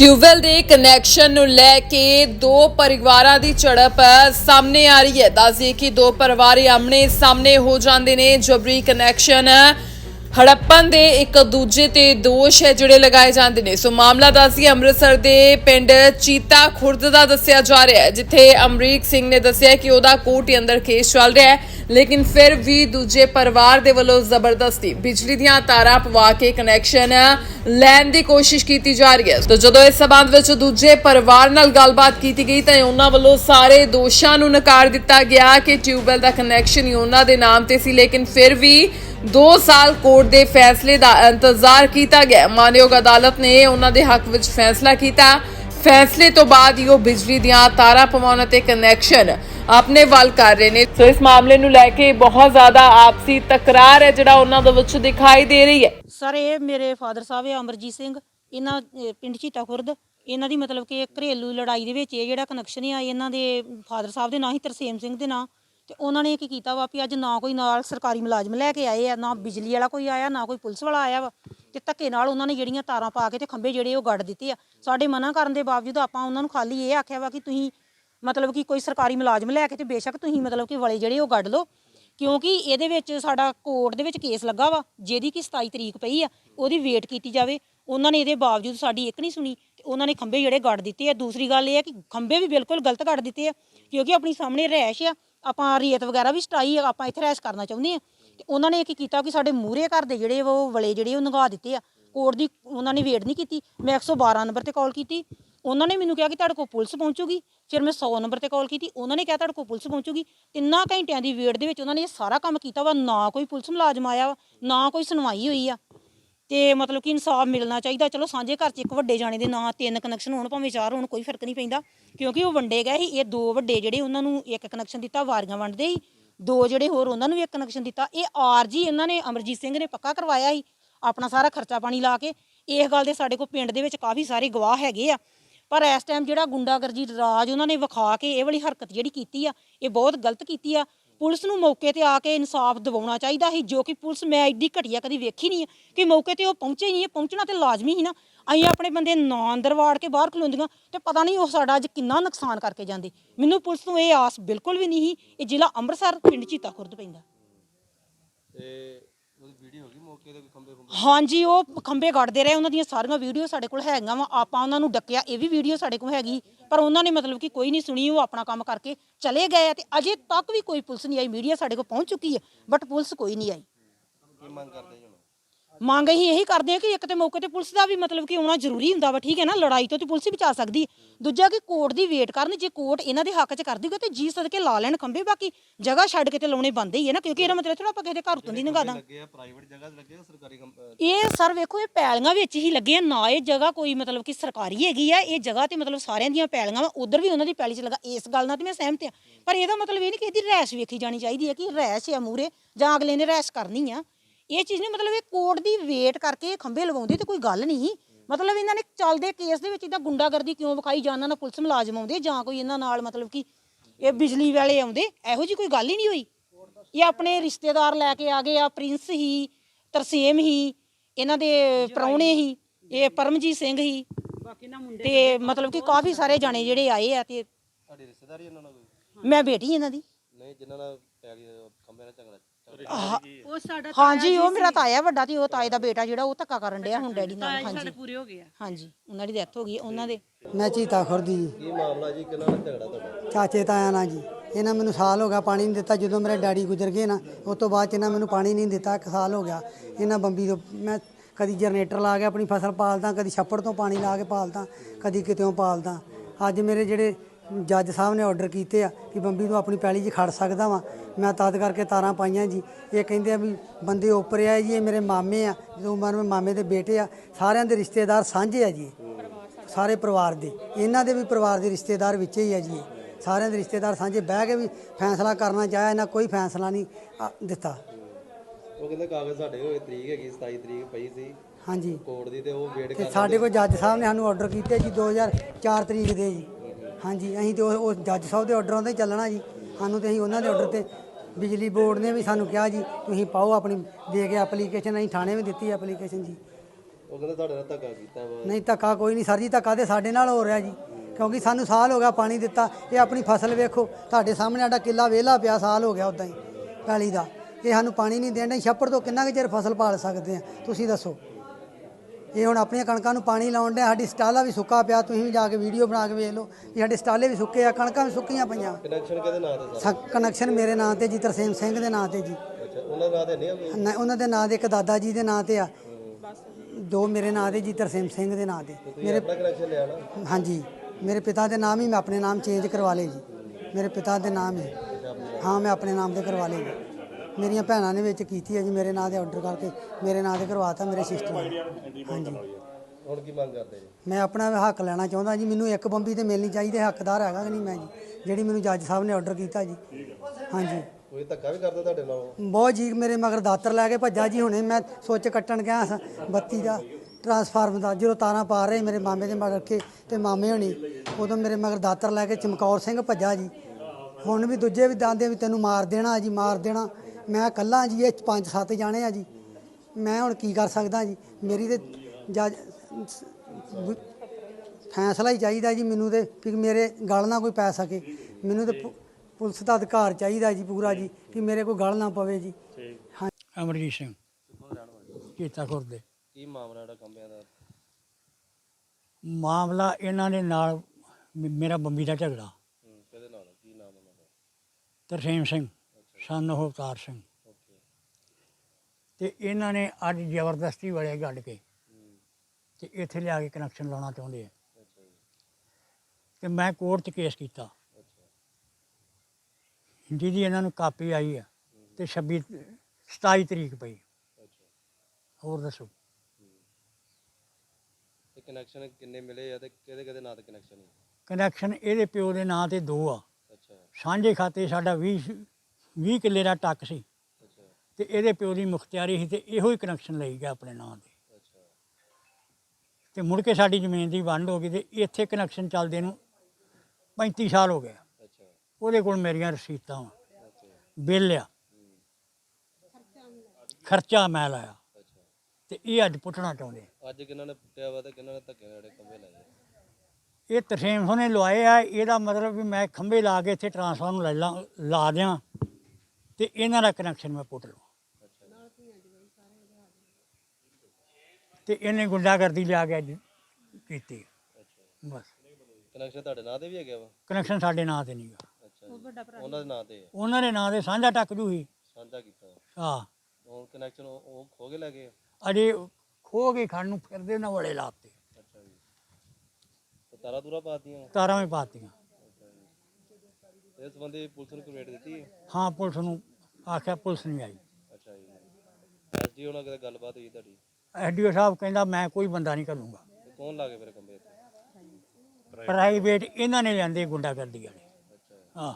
Tubewell ਦੇ connection ਨੂੰ ਲੈ ਕੇ ਦੋ ਪਰਿਵਾਰਾਂ ਦੀ ਝੜਪ ਸਾਹਮਣੇ ਆ ਰਹੀ ਹੈ। ਦੱਸਦੀਏ ਕਿ ਦੋ ਪਰਿਵਾਰ ਆਮਣੇ ਸਾਹਮਣੇ ਹੋ ਜਾਂਦੇ ਨੇ। ਜਬਰੀ ਕਨੈਕਸ਼ਨ ਹੜੱਪਣ ਦੇ ਇੱਕ ਦੂਜੇ ਤੇ ਦੋਸ਼ ਹੈ ਜਿਹੜੇ ਲਗਾਏ ਜਾਂਦੇ ਨੇ। ਸੋ ਮਾਮਲਾ ਦੱਸਦੀ ਅੰਮ੍ਰਿਤਸਰ ਦੇ ਪਿੰਡ ਚੀਤਾ ਖੁਰਦ ਦਾ ਦੱਸਿਆ ਜਾ ਰਿਹਾ ਹੈ, ਜਿੱਥੇ ਅਮਰੀਕ ਸਿੰਘ ਨੇ ਦੱਸਿਆ ਕਿ ਉਹਦਾ ਕੋਰਟ ਅੰਦਰ ਕੇਸ ਚੱਲ ਰਿਹਾ ਹੈ, ਲੇਕਿਨ ਫਿਰ ਵੀ ਦੂਜੇ ਪਰਿਵਾਰ ਦੇ ਵੱਲੋਂ ਜ਼ਬਰਦਸਤੀ, ਬਿਜਲੀ ਦੀਆਂ ਤਾਰਾਂ ਪਵਾ ਕੇ ਕਨੈਕਸ਼ਨ ਲੈਣ ਦੀ ਕੋਸ਼ਿਸ਼ ਕੀਤੀ ਜਾ ਰਹੀ ਹੈ। ਤਾਂ ਜਦੋਂ ਇਸ ਸਬੰਧ ਵਿੱਚ ਦੂਜੇ ਪਰਿਵਾਰ ਨਾਲ ਗੱਲਬਾਤ ਕੀਤੀ ਗਈ, ਤਾਂ ਉਹਨਾਂ ਵੱਲੋਂ ਸਾਰੇ ਦੋਸ਼ਾਂ ਨੂੰ ਨਕਾਰ ਦਿੱਤਾ ਗਿਆ ਕਿ ਟਿਊਬਵੈਲ ਦਾ ਕਨੈਕਸ਼ਨ ਹੀ ਉਹਨਾਂ ਦੇ ਨਾਮ ਤੇ ਸੀ, ਲੇਕਿਨ ਫਿਰ ਵੀ 2 ਸਾਲ ਕੋਰਟ ਦੇ ਫੈਸਲੇ ਦਾ ਇੰਤਜ਼ਾਰ ਕੀਤਾ ਗਿਆ। ਮਾਨਯੋਗ ਅਦਾਲਤ ਨੇ ਉਹਨਾਂ ਦੇ ਹੱਕ ਵਿੱਚ ਫੈਸਲਾ ਕੀਤਾ। ਫੈਸਲੇ ਤੋਂ ਬਾਅਦ ਹੀ ਉਹ ਬਿਜਲੀ ਦੀਆਂ ਤਾਰਾਂ ਪਵਾਉਣ ਅਤੇ ਕਨੈਕਸ਼ਨ ਆਪਣੇ ਵੱਲ ਕਰ ਰਹੇ ਨੇ। ਸੋ ਇਸ ਮਾਮਲੇ ਨੂੰ ਲੈ ਕੇ ਬਹੁਤ ਜ਼ਿਆਦਾ ਆਪਸੀ ਤਕਰਾਰ ਹੈ ਜਿਹੜਾ ਉਹਨਾਂ ਦੇ ਵਿੱਚ ਦਿਖਾਈ ਦੇ ਰਹੀ ਹੈ। ਸਰ ਇਹ ਮੇਰੇ ਫਾਦਰ ਸਾਹਿਬ ਹੈ ਅਮਰਜੀਤ ਸਿੰਘ। ਇਹਨਾਂ ਅਹ, ਪਿੰਡ ਚੀਤਾ ਖੁਰਦ। ਇਹਨਾਂ ਦੀ ਮਤਲਬ ਕਿ ਘਰੇਲੂ ਲੜਾਈ ਦੇ ਵਿੱਚ ਇਹ ਜਿਹੜਾ ਕਨੈਕਸ਼ਨ ਆ ਇਹਨਾਂ ਦੇ ਫਾਦਰ ਸਾਹਿਬ ਦੇ ਨਾਂ ਹੀ ਤਰਸੇਮ ਸਿੰਘ ਦੇ ਨਾਂ। ਤੇ ਉਹਨਾਂ ਨੇ ਕੀ ਕੀਤਾ ਵਾ ਵੀ ਅੱਜ ਨਾ ਕੋਈ ਨਾਲ ਸਰਕਾਰੀ ਮੁਲਾਜ਼ਮ ਲੈ ਕੇ ਆਏ ਆ, ਨਾ ਬਿਜਲੀ ਵਾਲਾ ਕੋਈ ਆਇਆ, ਨਾ ਕੋਈ ਪੁਲਿਸ ਵਾਲਾ ਆਇਆ ਵਾ ਤੇ ਧੱਕੇ ਨਾਲ ਉਹਨਾਂ ਨੇ ਜਿਹੜੀਆਂ ਤਾਰਾਂ ਪਾ ਕੇ ਤੇ ਖੰਭੇ ਜਿਹੜੇ ਉਹ ਗੱਡ ਦਿੱਤੇ ਆ। ਸਾਡੇ ਮਨਾ ਕਰਨ ਦੇ ਬਾਵਜੂਦ ਆਪਾਂ ਉਹਨਾਂ ਨੂੰ ਖਾਲੀ ਇਹ ਆਖਿਆ ਵਾ ਕਿ ਤੁਸੀਂ ਮਤਲਬ ਕਿ ਕੋਈ ਸਰਕਾਰੀ ਮੁਲਾਜ਼ਮ ਲੈ ਕੇ ਤੇ ਬੇਸ਼ੱਕ ਤੁਸੀਂ ਮਤਲਬ ਕਿ ਵਲੇ ਜਿਹੜੇ ਉਹ ਗੱਡ ਲਓ, ਕਿਉਂਕਿ ਇਹਦੇ ਵਿੱਚ ਸਾਡਾ ਕੋਰਟ ਦੇ ਵਿੱਚ ਕੇਸ ਲੱਗਾ ਵਾ, ਜਿਹਦੀ ਕਿ 27 ਤਰੀਕ ਪਈ ਆ, ਉਹਦੀ ਵੇਟ ਕੀਤੀ ਜਾਵੇ। ਉਹਨਾਂ ਨੇ ਇਹਦੇ ਬਾਵਜੂਦ ਸਾਡੀ ਇੱਕ ਨਹੀਂ ਸੁਣੀ ਉਹਨਾਂ ਨੇ ਖੰਭੇ ਜਿਹੜੇ ਗੱਡ ਦਿੱਤੇ ਆ। ਦੂਸਰੀ ਗੱਲ ਇਹ ਹੈ ਕਿ ਖੰਭੇ ਵੀ ਬਿਲਕੁਲ ਗਲਤ ਗੱਡ ਦਿੱਤੇ ਆ, ਕਿਉਂਕਿ ਆਪਣੀ ਸਾਹਮਣੇ ਰਹਿਸ਼ ਆ। ਆਪਾਂ ਰੇਤ ਵਗੈਰਾ ਵੀ ਸਟਾਈ ਆ, ਆਪਾਂ ਇੱਥੇ ਰਹਿਸ਼ ਕਰਨਾ ਚਾਹੁੰਦੇ ਆ। ਤੇ ਉਹਨਾਂ ਨੇ ਇਹ ਕੀ ਕੀਤਾ ਕਿ ਸਾਡੇ ਮੂਹਰੇ ਘਰ ਦੇ ਜਿਹੜੇ ਉਹ ਵਲੇ ਜਿਹੜੇ ਉਹ ਨਗਾ ਦਿੱਤੇ ਆ। ਕੋਰਟ ਦੀ ਉਹਨਾਂ ਨੇ ਵੇਟ ਨਹੀਂ ਕੀਤੀ। ਮੈਂ 112 ਨੰਬਰ ਤੇ ਕਾਲ ਕੀਤੀ। ਉਹਨਾਂ ਨੇ ਮੈਨੂੰ ਕਿਹਾ ਕਿ ਤੁਹਾਡੇ ਕੋਲ ਪੁਲਿਸ ਪਹੁੰਚੂਗੀ। ਫਿਰ ਮੈਂ 100 ਨੰਬਰ ਤੇ ਕਾਲ ਕੀਤੀ। ਉਹਨਾਂ ਨੇ ਕਿਹਾ ਤੁਹਾਡੇ ਕੋਲ ਪੁਲਿਸ ਪਹੁੰਚੂਗੀ। ਤਿੰਨਾਂ ਘੰਟਿਆਂ ਦੀ ਵੇਟ ਦੇ ਵਿੱਚ ਉਹਨਾਂ ਨੇ ਇਹ ਸਾਰਾ ਕੰਮ ਕੀਤਾ ਵਾ। ਨਾ ਕੋਈ ਪੁਲਿਸ ਮੁਲਾਜ਼ਮ ਆਇਆ ਵਾ, ਨਾ ਕੋਈ ਸੁਣਵਾਈ ਹੋਈ ਆ। ਤੇ ਮਤਲਬ ਕਿ ਇਨਸਾਫ ਮਿਲਣਾ ਚਾਹੀਦਾ। ਚਲੋ ਸਾਂਝੇ ਘਰ 'ਚ ਇੱਕ ਵੱਡੇ ਜਾਣੇ ਦੇ ਨਾਂ ਤਿੰਨ ਕਨੈਕਸ਼ਨ ਹੋਣ, ਭਾਵੇਂ ਚਾਰ ਹੋਣ, ਕੋਈ ਫ਼ਰਕ ਨਹੀਂ ਪੈਂਦਾ। ਕਿਉਂਕਿ ਉਹ ਵੰਡੇ ਗਏ ਸੀ, ਇਹ ਦੋ ਵੱਡੇ ਜਿਹੜੇ ਉਹਨਾਂ ਨੂੰ ਇੱਕ ਕਨੈਕਸ਼ਨ ਦਿੱਤਾ, ਵਾਰੀਆਂ ਵੰਡਦੇ ਸੀ। ਦੋ ਜਿਹੜੇ ਹੋਰ ਉਹਨਾਂ ਨੂੰ ਵੀ ਇੱਕ ਕਨੈਕਸ਼ਨ ਦਿੱਤਾ। ਇਹ ਆਰਜੀ ਇਹਨਾਂ ਨੇ, ਅਮਰਜੀਤ ਸਿੰਘ ਨੇ ਪੱਕਾ ਕਰਵਾਇਆ ਸੀ, ਆਪਣਾ ਸਾਰਾ ਖਰਚਾ ਪਾਣੀ ਲਾ ਕੇ। ਇਸ ਗੱਲ ਦੇ ਸਾਡੇ ਕੋਲ ਪਿੰਡ ਦੇ ਵਿੱਚ ਕਾਫੀ ਸਾਰੇ ਗਵਾਹ ਹੈਗੇ ਆ। ਪਰ ਇਸ ਟਾਈਮ ਜਿਹੜਾ ਗੁੰਡਾਗਰਦੀ ਰਾਜ ਉਹਨਾਂ ਨੇ ਵਿਖਾ ਕੇ, ਇਹ ਵਾਲੀ ਹਰਕਤ ਜਿਹੜੀ ਕੀਤੀ ਆ, ਇਹ ਬਹੁਤ ਗਲਤ ਕੀਤੀ ਆ। ਪੁਲਿਸ ਨੂੰ ਮੌਕੇ ਤੇ ਆ ਕੇ ਇਨਸਾਫ ਦਿਵਾਉਣਾ ਚਾਹੀਦਾ ਸੀ, ਜੋ ਕਿ ਪੁਲਿਸ ਮੈਂ ਐਡੀ ਘਟੀਆ ਕਦੀ ਵੇਖੀ ਨਹੀਂ ਹੈ, ਕਿ ਮੌਕੇ ਤੇ ਉਹ ਪਹੁੰਚੇ ਨਹੀਂ ਹੈ, ਪਹੁੰਚਣਾ ਤੇ ਲਾਜ਼ਮੀ ਸੀ ਨਾ। ਅਸੀਂ ਆਪਣੇ ਬੰਦੇ ਨਾ ਅੰਦਰ ਵਾੜ ਕੇ ਬਾਹਰ ਖਲੋਂਦੀਆਂ ਤੇ ਪਤਾ ਨਹੀਂ ਉਹ ਸਾਡਾ ਅੱਜ ਕਿੰਨਾ ਨੁਕਸਾਨ ਕਰਕੇ ਜਾਂਦੇ। ਮੈਨੂੰ ਪੁਲਿਸ ਤੋਂ ਇਹ ਆਸ ਬਿਲਕੁਲ ਵੀ ਨਹੀਂ ਸੀ ਇਹ ਜ਼ਿਲ੍ਹਾ ਅੰਮ੍ਰਿਤਸਰ ਪਿੰਡ ਚੀਤਾ ਖੁਰਦ ਪੈਂਦਾ ਤੇ ਉਹਦੀ ਵੀਡੀਓ ਹੋ ਗਈ ਮੌਕੇ ਖੰਬੇ ਖੰਬੇ ਹਾਂਜੀ ਉਹ ਖੰਬੇ ਗੱਡਦੇ ਰਹੇ ਉਹਨਾਂ ਦੀਆਂ ਸਾਰੀਆਂ ਵੀਡੀਓ ਸਾਡੇ ਕੋਲ ਹੈਗੀਆਂ ਵਾ ਆਪਾਂ ਉਹਨਾਂ ਨੂੰ ਡੱਕਿਆ ਇਹ ਵੀ ਵੀਡੀਓ ਸਾਡੇ ਕੋਲ ਹੈਗੀ ਪਰ ਉਹਨਾਂ ਨੇ ਮਤਲਬ ਕਿ ਕੋਈ ਨਹੀਂ ਸੁਣੀ ਉਹ ਆਪਣਾ ਕੰਮ ਕਰਕੇ ਚਲੇ ਗਏ ਆ ਤੇ ਅਜੇ ਤੱਕ ਵੀ ਕੋਈ ਪੁਲਿਸ ਨਹੀਂ ਆਈ ਮੀਡੀਆ ਸਾਡੇ ਕੋਲ ਪਹੁੰਚ ਚੁੱਕੀ ਹੈ ਬਟ ਪੁਲਿਸ ਕੋਈ ਨਹੀਂ ਆਈ। ਕੀ ਮੰਗ ਕਰਦੇ ਜੀ ਹੁਣ? ਮੰਗ ਅਸੀਂ ਇਹੀ ਕਰਦੇ ਹਾਂ ਕਿ ਇੱਕ ਤੇ ਮੌਕੇ ਤੇ ਪੁਲਿਸ ਦਾ ਵੀ ਮਤਲਬ ਕਿ ਆਉਣਾ ਜ਼ਰੂਰੀ ਹੁੰਦਾ ਵਾ ਠੀਕ ਹੈ ਨਾ? ਲੜਾਈ ਤੋਂ ਤੇ ਪੁਲਿਸ ਹੀ ਬਚਾ ਸਕਦੀ। ਹੈ ਦੂਜਾ ਕਿ ਕੋਰਟ ਦੀ ਵੇਟ ਕਰਨ ਜੇ ਕੋਰਟ ਇਹਨਾਂ ਦੇ ਹੱਕ 'ਚ ਕਰ ਦੂਗਾ ਤੇ ਜੀ ਸਦਕੇ ਲਾ ਲੈਣ ਖੰਭੇ ਬਾਕੀ ਜਗ੍ਹਾ ਛੱਡ ਕੇ ਤੇ ਲਾਉਣੇ ਬੰਦ ਹੀ ਹੈ ਨਾ ਕਿਉਂਕਿ ਇਹਦਾ ਮਤਲਬ ਥੋੜਾ ਆਪਾਂ ਕਿਸੇ ਦੇ ਘਰ ਉਤੋਂ ਦੀ ਨਗਾ ਦਾਂ ਲੱਗੇ ਆ ਪ੍ਰਾਈਵੇਟ ਜਗ੍ਹਾ ਤੇ ਲੱਗੇ ਆ ਸਰਕਾਰੀ ਖੰਭ- ਅਹ ਇਹ ਸਰ ਵੇਖੋ ਇਹ ਪੈਲੀਆਂ ਵਿੱਚ ਹੀ ਲੱਗੇ ਆ ਨਾ ਇਹ ਜਗ੍ਹਾ ਕੋਈ ਮਤਲਬ ਕਿ ਸਰਕਾਰੀ ਹੈਗੀ ਆ ਇਹ ਜਗ੍ਹਾ ਤੇ ਮਤਲਬ ਸਾਰਿਆਂ ਦੀਆਂ ਪੈਲੀਆਂ ਵਾ ਉਧਰ ਵੀ ਉਹਨਾਂ ਦੀ ਪੈਲੀ 'ਚ ਲੱਗਾ ਇਸ ਗੱਲ ਨਾਲ ਤੇ ਮੈਂ ਸਹਿਮਤ ਆ ਪਰ ਇਹਦਾ ਮਤਲਬ ਇਹ ਨਹੀਂ ਕਿ ਇਹਦੀ ਰਹਿਸ਼ ਵੇਖੀ ਜਾਣੀ ਚਾਹੀਦੀ ਹੈ ਕਿ ਰਹਿਸ਼ ਆ ਮੂਰੇ ਜਾਂ ਅਗਲੇ ਨੇ ਰਹਿਸ਼ ਕਰਨੀ ਆ। ਇਹ ਚੀਜ਼ ਨਹੀਂ ਮਤਲਬ ਇਹ ਕੋਰਟ ਦੀ ਵੇਟ ਕਰਕੇ ਇਹ ਖੰਭੇ ਲਗਾਉਂਦੇ ਤੇ ਕੋਈ ਗੱਲ ਨਹੀਂ। ਮਤਲਬ ਇਹਨਾਂ ਨੇ ਚੱਲਦੇ ਕੇਸ ਦੇ ਵਿੱਚ ਇਦਾਂ ਗੁੰਡਾਗਰਦੀ ਕਿਉਂ ਵਿਖਾਈ ਜਾਂ ਇਹਨਾਂ ਨਾਲ ਪੁਲਿਸ ਮੁਲਾਜ਼ਮ ਆਉਂਦੇ ਜਾਂ ਕੋਈ ਇਹਨਾਂ ਨਾਲ ਮਤਲਬ ਕਿ ਇਹ ਬਿਜਲੀ ਵਾਲੇ ਆਉਂਦੇ ਇਹੋ ਜੀ ਕੋਈ ਗੱਲ ਹੀ ਨਹੀਂ ਹੋਈ। ਇਹ ਆਪਣੇ ਰਿਸ਼ਤੇਦਾਰ ਲੈ ਕੇ ਆ ਗਏ ਆ ਪ੍ਰਿੰਸ ਹੀ ਤਰਸੇਮ ਹੀ ਇਹਨਾਂ ਦੇ ਪ੍ਰਾਹੁਣੇ ਹੀ ਇਹ ਪਰਮਜੀਤ ਸਿੰਘ ਹੀ। ਤੇ ਮਤਲਬ ਕਿ ਕਾਫੀ ਸਾਰੇ ਜਾਣੇ ਜਿਹੜੇ ਆਏ ਆ ਤੇ ਤੁਹਾਡੀ ਰਿਸ਼ਤੇਦਾਰੀ ਇਹਨਾਂ ਨਾਲ ਕੋਈ? ਮੈਂ ਬੇਟੀ ਇਹਨਾਂ ਦੀ। ਨਹੀਂ ਜਿਨ੍ਹਾਂ ਨਾਲ ਪੈ ਗਈ ਖੰਬੇ ਨਾਲ ਝਗੜਾ ਉਹ ਸਾਡਾ ਹਾਂਜੀ ਉਹ ਮੇਰਾ ਤਾਇਆ ਵੱਡਾ ਤੇ ਉਹ ਤਾਏ ਦਾ ਬੇਟਾ ਜਿਹੜਾ ਉਹ ਧੱਕਾ ਕਰਨ ਡਿਆ ਹੁਣ ਡੈਡੀ ਨਾਲ ਹਾਂਜੀ। ਪੂਰੇ ਹੋ ਗਏ ਆ। ਹਾਂਜੀ ਉਹਨਾਂ ਦੀ ਡੈਥ ਹੋ ਗਈ ਉਹਨਾਂ ਦੇ। ਮੈਂ ਚੀਤਾ ਖੁਰਦੀ ਜੀ। ਕੀ ਮਾਮਲਾ ਜੀ? ਕਿਹਨਾਂ ਨਾਲ ਝਗੜਾ ਤੁਹਾਡਾ? ਚਾਚੇ ਤਾਇਆ ਨਾਲ ਜੀ। ਇਹਨਾਂ ਮੈਨੂੰ ਸਾਲ ਹੋ ਗਿਆ ਪਾਣੀ ਨਹੀਂ ਦਿੱਤਾ। ਜਦੋਂ ਮੇਰੇ ਡੈਡੀ ਗੁਜ਼ਰ ਗਏ ਨਾ ਉਸ ਤੋਂ ਬਾਅਦ 'ਚ ਇਹਨਾਂ ਮੈਨੂੰ ਪਾਣੀ ਨਹੀਂ ਦਿੱਤਾ। ਇੱਕ ਸਾਲ ਹੋ ਗਿਆ। ਇਹਨਾਂ ਬੰਬੀ ਤੋਂ ਮੈਂ ਕਦੀ ਜਨਰੇਟਰ ਲਾ ਕੇ ਆਪਣੀ ਫਸਲ ਪਾਲਦਾ ਕਦੀ ਛੱਪੜ ਤੋਂ ਪਾਣੀ ਲਾ ਕੇ ਪਾਲਦਾ ਕਦੀ ਕਿਤੇੋਂ ਪਾਲਦਾ। ਅੱਜ ਮੇਰੇ ਜਿਹੜੇ ਜੱਜ ਸਾਹਿਬ ਨੇ ਆਰਡਰ ਕੀਤੇ ਆ ਕਿ ਬੰਬੀ ਤੋਂ ਆਪਣੀ ਪੈਲੀ 'ਚ ਖੜ ਸਕਦਾ ਵਾਂ। ਮੈਂ ਤਦ ਕਰਕੇ ਤਾਰਾਂ ਪਾਈਆਂ ਜੀ। ਇਹ ਕਹਿੰਦੇ ਆ ਵੀ ਬੰਦੇ ਉੱਪਰ ਆ ਜੀ ਇਹ ਮੇਰੇ ਮਾਮੇ ਆ। ਜਦੋਂ ਉਮਰ ਮੇਰੇ ਮਾਮੇ ਦੇ ਬੇਟੇ ਆ ਸਾਰਿਆਂ ਦੇ ਰਿਸ਼ਤੇਦਾਰ ਸਾਂਝੇ ਆ ਜੀ। ਸਾਰੇ ਪਰਿਵਾਰ ਦੇ। ਇਹਨਾਂ ਦੇ ਵੀ ਪਰਿਵਾਰ ਦੇ ਰਿਸ਼ਤੇਦਾਰ ਵਿੱਚ ਹੀ ਹੈ ਜੀ। ਸਾਰਿਆਂ ਦੇ ਰਿਸ਼ਤੇਦਾਰ ਸਾਂਝੇ। ਬਹਿ ਕੇ ਵੀ ਫੈਸਲਾ ਕਰਨਾ ਚਾਹਿਆ ਇਹਨਾਂ ਕੋਈ ਫੈਸਲਾ ਨਹੀਂ ਦਿੱਤਾ। ਉਹ ਕਹਿੰਦੇ ਕਾਗਜ਼ ਸਾਡੇ ਹੋਏ ਤਰੀਕ ਹੈਗੀ 27 ਤਰੀਕ ਪਈ ਸੀ। ਹਾਂਜੀ। ਕੋਰਟ ਦੀ ਤੇ ਉਹ ਵੇਟ ਕਰ ਸਾਡੇ ਕੋਲ ਜੱਜ ਸਾਹਿਬ ਨੇ ਸਾਨੂੰ ਆਰਡਰ ਕੀਤੇ ਜੀ 2004 ਤਰੀਕ ਦੇ ਜੀ। ਹਾਂਜੀ ਅਸੀਂ ਤੇ ਉਹ ਜੱਜ ਸਾਹਿਬ ਦੇ ਆਰਡਰਾਂ ਤੇ ਚੱਲਣਾ ਜੀ। ਸਾਨੂੰ ਤੇ ਅਸੀਂ ਉਹਨਾਂ ਦੇ ਆਰਡਰ ਤੇ ਬਿਜਲੀ ਬੋਰਡ ਨੇ ਵੀ ਸਾਨੂੰ ਕਿਹਾ ਜੀ ਤੁਸੀਂ ਪਾਓ ਆਪਣੀ ਦੇ ਕੇ ਐਪਲੀਕੇਸ਼ਨ ਅਸੀਂ ਥਾਣੇ ਵੀ ਦਿੱਤੀ ਐਪਲੀਕੇਸ਼ਨ ਜੀ। ਉਹ ਕਹਿੰਦੇ ਤੁਹਾਡੇ ਨਾਲ ਧੱਕਾ ਕੀਤਾ ਵਾ। ਨਹੀਂ ਧੱਕਾ ਕੋਈ ਨਹੀਂ ਸਰ ਜੀ ਧੱਕਾ ਤੇ ਸਾਡੇ ਨਾਲ ਹੋ ਰਿਹਾ ਜੀ। ਕਿਉਂਕਿ ਸਾਨੂੰ ਸਾਲ ਹੋ ਗਿਆ ਪਾਣੀ ਦਿੱਤਾ ਇਹ ਆਪਣੀ ਫਸਲ ਵੇਖੋ ਤੁਹਾਡੇ ਸਾਹਮਣੇ ਸਾਡਾ ਕਿੱਲਾ ਵਿਹਲਾ ਪਿਆ ਸਾਲ ਹੋ ਗਿਆ ਉਦਾਂ ਹੀ ਪੈਲੀ ਦਾ। ਇਹ ਸਾਨੂੰ ਪਾਣੀ ਨਹੀਂ ਦੇਣ ਦੇ ਛੱਪੜ ਤੋਂ ਕਿੰਨਾ ਕੁ ਚਿਰ ਫਸਲ ਪਾਲ ਸਕਦੇ ਆ ਤੁਸੀਂ ਦੱਸੋ। ਇਹ ਹੁਣ ਆਪਣੀਆਂ ਕਣਕਾਂ ਨੂੰ ਪਾਣੀ ਲਾਉਣ ਦੇ ਸਾਡੀ ਸਟਾਲਾ ਵੀ ਸੁੱਕਾ ਪਿਆ ਤੁਸੀਂ ਵੀ ਜਾ ਕੇ ਵੀਡੀਓ ਬਣਾ ਕੇ ਵੇਖ ਲਓ। ਵੀ ਸਾਡੇ ਸਟਾਲੇ ਵੀ ਸੁੱਕੇ ਆ ਕਣਕਾਂ ਵੀ ਸੁੱਕੀਆਂ ਪਈਆਂ। ਕਨੈਕਸ਼ਨ ਕਿਹਦੇ ਨਾਂ ਤੇ ਸਾ ਕਨੈਕਸ਼ਨ ਮੇਰੇ ਨਾਂ ਤੇ ਜੀ ਤਰਸੇਮ ਸਿੰਘ ਦੇ ਨਾਂ ਤੇ ਜੀ। ਸਰ ਅੱਛਾ ਉਹਨਾਂ ਦਾ ਨਾਂ ਤੇ ਨਹੀਂ ਕੋਈ? ਨਾ- ਉਹਨਾਂ ਦੇ ਨਾਂ ਦੇ ਇੱਕ ਦਾਦਾ ਜੀ ਦੇ ਨਾਂ ਤੇ ਆ। ਦੋ ਮੇਰੇ ਨਾਂ ਦੇ ਜੀ ਤਰਸੇਮ ਸਿੰਘ ਦੇ ਨਾਂ ਤੇ। ਆਪਣਾ ਕਨੈਕਸ਼ਨ ਲਿਆ ਨਾ? ਹਾਂਜੀ ਮੇਰੇ ਪਿਤਾ ਦੇ ਨਾਮ ਹੀ ਮੈਂ ਆਪਣੇ ਨਾਮ ਚੇਂਜ ਕਰਵਾ ਲਏ ਜੀ। ਮੇਰੇ ਪਿਤਾ ਦੇ ਨਾਮ ਹੀ। ਹਾਂ ਮੈਂ ਆਪਣੇ ਨਾਮ ਤੇ ਕਰਵਾ ਲਏ ਜੀ। ਮੇਰੀਆਂ ਭੈਣਾਂ ਨੇ ਵਿੱਚ ਕੀਤੀ ਹੈ ਜੀ ਮੇਰੇ ਨਾਂ ਦੇ ਆਰਡਰ ਕਰਕੇ ਮੇਰੇ ਨਾਂ ਤੇ ਕਰਵਾਤਾ ਮੇਰੇ ਸਿਸਟਰ ਨੇ। ਹਾਂਜੀ। ਹੁਣ ਕੀ ਮੰਗ ਕਰਦੇ ਜੀ? ਮੈਂ ਆਪਣਾ ਹੱਕ ਲੈਣਾ ਚਾਹੁੰਦਾ ਜੀ ਮੈਨੂੰ ਇੱਕ ਬੰਬੀ ਤੇ ਮਿਲਣੀ ਚਾਹੀਦੀ ਹੱਕਦਾਰ ਹੈਗਾ ਕਿ ਨਹੀਂ ਮੈਂ ਜੀ ਜਿਹੜੀ ਮੈਨੂੰ ਜੱਜ ਸਾਹਿਬ ਨੇ ਆਰਡਰ ਕੀਤਾ ਜੀ। ਹਾਂਜੀ। ਕੋਈ ਧੱਕਾ ਵੀ ਕਰਦਾ ਤੁਹਾਡੇ ਨਾਲ? ਬਹੁਤ ਜੀ ਮੇਰੇ ਮਗਰ ਦਾਤਰ ਲੈ ਕੇ ਭੱਜਾ ਜੀ ਹੁਣੇ ਮੈਂ ਸੁੱਚ ਕੱਟਣ ਗਿਆ ਸਾਂ ਬੱਤੀ ਦਾ ਟਰਾਂਸਫਾਰਮ ਦਾ ਜਦੋਂ ਤਾਰਾਂ ਪਾ ਰਹੇ ਮੇਰੇ ਮਾਮੇ ਦੇ ਮਗਰ ਕੇ ਤੇ ਮਾਮੇ ਹੋਣੀ ਉਦੋਂ ਮੇਰੇ ਮਗਰ ਦਾਤਰ ਲੈ ਕੇ ਚਮਕੌਰ ਸਿੰਘ ਭੱਜਾ ਜੀ। ਹੁਣ ਵੀ ਦੂਜੇ ਵੀ ਦਾਂਦੇ ਵੀ ਤੈਨੂੰ ਮਾਰ ਦੇਣਾ ਜੀ ਮਾਰ ਦੇਣਾ। ਮੈਂ ਇਕੱਲਾ ਜੀ ਇਹ ਪੰਜ ਸੱਤ ਜਾਣੇ ਆ ਜੀ। ਮੈਂ ਹੁਣ ਕੀ ਕਰ ਸਕਦਾ ਜੀ? ਮੇਰੀ ਤੇ ਜੱਜ ਫੈਸਲਾ ਹੀ ਚਾਹੀਦਾ ਜੀ ਮੈਨੂੰ ਤੇ ਕਿ ਮੇਰੇ ਗਲ ਨਾ ਕੋਈ ਪੈ ਸਕੇ। ਮੈਨੂੰ ਤੇ ਪੁ- ਪੁਲਿਸ ਦਾ ਅਧਿਕਾਰ ਚਾਹੀਦਾ ਜੀ ਪੂਰਾ ਜੀ ਕਿ ਮੇਰੇ ਕੋਈ ਗਲ ਨਾ ਪਵੇ ਜੀ। ਅਮਰਜੀਤ ਸਿੰਘ। ਕੀਤਾ ਖੁਰਦੇ ਕੀ ਮਾਮਲਾ ਜਿਹੜਾ ਕੰਬਿਆਂ ਦਾ? ਮਾਮਲਾ ਇਹਨਾਂ ਦੇ ਨਾਲ ਮ- ਮੇਰਾ ਬੰਬੀ ਦਾ ਝਗੜਾ। ਹੂੰ, ਕਿਹਦੇ ਨਾਲ? ਕੀ ਨਾਮ ਉਹਨਾਂ ਦਾ? ਤਰਸੇਮ ਸਿੰਘ। ਸਨ ਉਹ ਅਵਤਾਰ ਸਿੰਘ। ਤੇ ਇਹਨਾਂ ਨੇ ਅੱਜ ਜ਼ਬਰਦਸਤੀ ਵੜੇ ਗੱਡ ਕੇ ਤੇ ਇੱਥੇ ਲਿਆ ਕੇ ਕਨੈਕਸ਼ਨ ਲਾਉਣਾ ਚਾਹੁੰਦੇ ਆ। ਤੇ ਮੈਂ ਕੋਰਟ 'ਚ ਕੇਸ ਕੀਤਾ। ਜਿਹਦੀ ਇਹਨਾਂ ਨੂੰ ਕਾਪੀ ਆਈ ਆ ਤੇ 26 27 ਤਰੀਕ ਪਈ। ਹੋਰ ਦੱਸੋ। ਤੇ ਕਨੈਕਸ਼ਨ ਕਿੰਨੇ ਮਿਲੇ ਆ ਤੇ ਕਿਹਦੇ ਕਿਹਦੇ ਨਾਂ ਤੇ ਕਨੈਕਸ਼ਨ ਕਨੈਕਸ਼ਨ ਇਹਦੇ ਪਿਓ ਦੇ ਨਾਂ ਤੇ ਦੋ ਆ। ਅੱਛਾ। ਸਾਂਝੇ ਖਾਤੇ ਸਾਡਾ 20 20 ਕਿੱਲੇ ਦਾ ਟੱਕ ਸੀ। ਤੇ ਇਹਦੇ ਪਿਓ ਦੀ ਮੁਖਤਿਆਰੀ ਸੀ ਤੇ ਇਹੋ ਹੀ ਕਨੈਕਸ਼ਨ ਲਈ ਗਿਆ ਆਪਣੇ ਨਾਂ ਤੇ। ਅੱਛਾ। ਤੇ ਮੁੜ ਕੇ ਸਾਡੀ ਜ਼ਮੀਨ ਦੀ ਵੰਡ ਹੋ ਗਈ ਤੇ ਇੱਥੇ ਕਨੈਕਸ਼ਨ ਚੱਲਦੇ ਨੂੰ 35 ਸਾਲ ਹੋ ਗਏ। ਅੱਛਾ। ਉਹਦੇ ਕੋਲ ਮੇਰੀਆਂ ਅੱਛਾ। ਬਿੱਲ ਆ। ਖਰਚਾ ਮੈਂ ਲਾਇਆ ਤੇ ਇਹ ਅੱਜ ਪੁੱਟਣਾ ਚਾਹੁੰਦੇ ਅੱਜ ਕਿਹਨਾਂ ਨੇ ਪੁੱਟਿਆ ਵਾ ਤੇ ਕਿਹਨਾਂ ਨੇ ਧੱਕੇ ਨਾਲ ਕੰਬੇ ਲਾਏ ਇਹ ਤਰਸੇਮ ਸੋਨੇ ਲਵਾਏ ਆ। ਇਹਦਾ ਮਤਲਬ ਵੀ ਮੈਂ ਖੰਭੇ ਲਾ ਕੇ ਇੱਥੇ ਲੈ ਲਾ ਲਾ ਦਿਆਂ। ਤੇ ਇਹਨਾਂ ਦਾ ਕਨੈਕਸ਼ਨ ਮੈਂ ਪੁੱਟ ਲਵਾਂ। ਤੇ ਇਹਨੇ ਗੁੰਡਾਗਰਦੀ ਲਿਆ ਕੇ ਅੱਜ ਕੀਤੀ ਬਸ। ਕਨੈਕਸ਼ਨ ਤੁਹਾਡੇ ਨਾਂ ਤੇ ਵੀ ਹੈਗਾ ਵਾ? ਕਨੈਕਸ਼ਨ ਸਾਡੇ ਨਾਂ ਤੇ ਨਹੀਂਗਾ ਅੱਛਾ ਜੀ। ਉਹਨਾਂ ਦੇ ਨਾਂ ਤੇ ਹੈ ਉਹਨਾਂ ਦੇ ਨਾਂ ਦੇ ਸਾਂਝਾ ਟੱਕ ਜੂ ਹੀ ਸਾਂਝਾ ਕੀਤਾ। ਆ ਹੁਣ ਕਨੈਕਸ਼ਨ ਉਹ ਉਹ ਖੋ ਕੇ ਲੈ ਗਏ ਆ? ਅਜੇ ਖੋ ਕੇ ਖੜ ਨੂੰ ਫਿਰਦੇ ਨਾ ਵੜੇ ਲਾਤੇ ਅੱਛਾ ਜੀ। ਤੇ ਤਾਰਾ ਤੂਰਾ ਪਾਤੀਆਂ ਤਾਰਾਂ ਵੀ ਪਾਤੀਆਂ ਇਸ ਸੰਬੰਧੀ ਪੁਲਿਸ ਨੂੰ ਕੰਪਲੇਂਟ ਦਿੱਤੀ ਹੈ ਹਾਂ ਪੁਲਿਸ ਨੂੰ ਆਖਿਆ ਪੁਲਿਸ ਨਹੀਂ ਆਈ। ਅੱਛਾ ਜੀ। ਐਸਡੀਓ ਨਾਲ ਕਿਤੇ ਗੱਲਬਾਤ ਹੋਈ ਤੁਹਾਡੀ? ਐਸਡੀਓ ਸਾਹਿਬ ਕਹਿੰਦਾ ਮੈਂ ਕੋਈ ਬੰਦਾ ਨਹੀਂ ਕਰੂੰਗਾ। ਤੇ ਕੌਣ ਲਾ ਕੇ ਫਿਰ ਕੰਬੇ ਇੱਥੇ? ਪ੍ਰਾਈਵੇਟ ਇਹਨਾਂ ਨੇ ਲੈਂਦੇ ਗੁੰਡਾਗਰਦੀ ਵਾਲੇ। ਅੱਛਾ ਹਾਂ।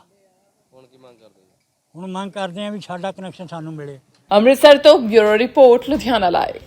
ਹੁਣ ਕੀ ਮੰਗ ਕਰਦੇ ਜੀ ਹੁਣ ਮੰਗ ਕਰਦੇ ਆ ਵੀ ਸਾਡਾ ਕਨੈਕਸ਼ਨ ਸਾਨੂੰ ਮਿਲੇ। ਅੰਮ੍ਰਿਤਸਰ ਤੋਂ ਬਿਊਰੋ ਰਿਪੋਰਟ ਲੁਧਿਆਣਾ ਲਾਈਵ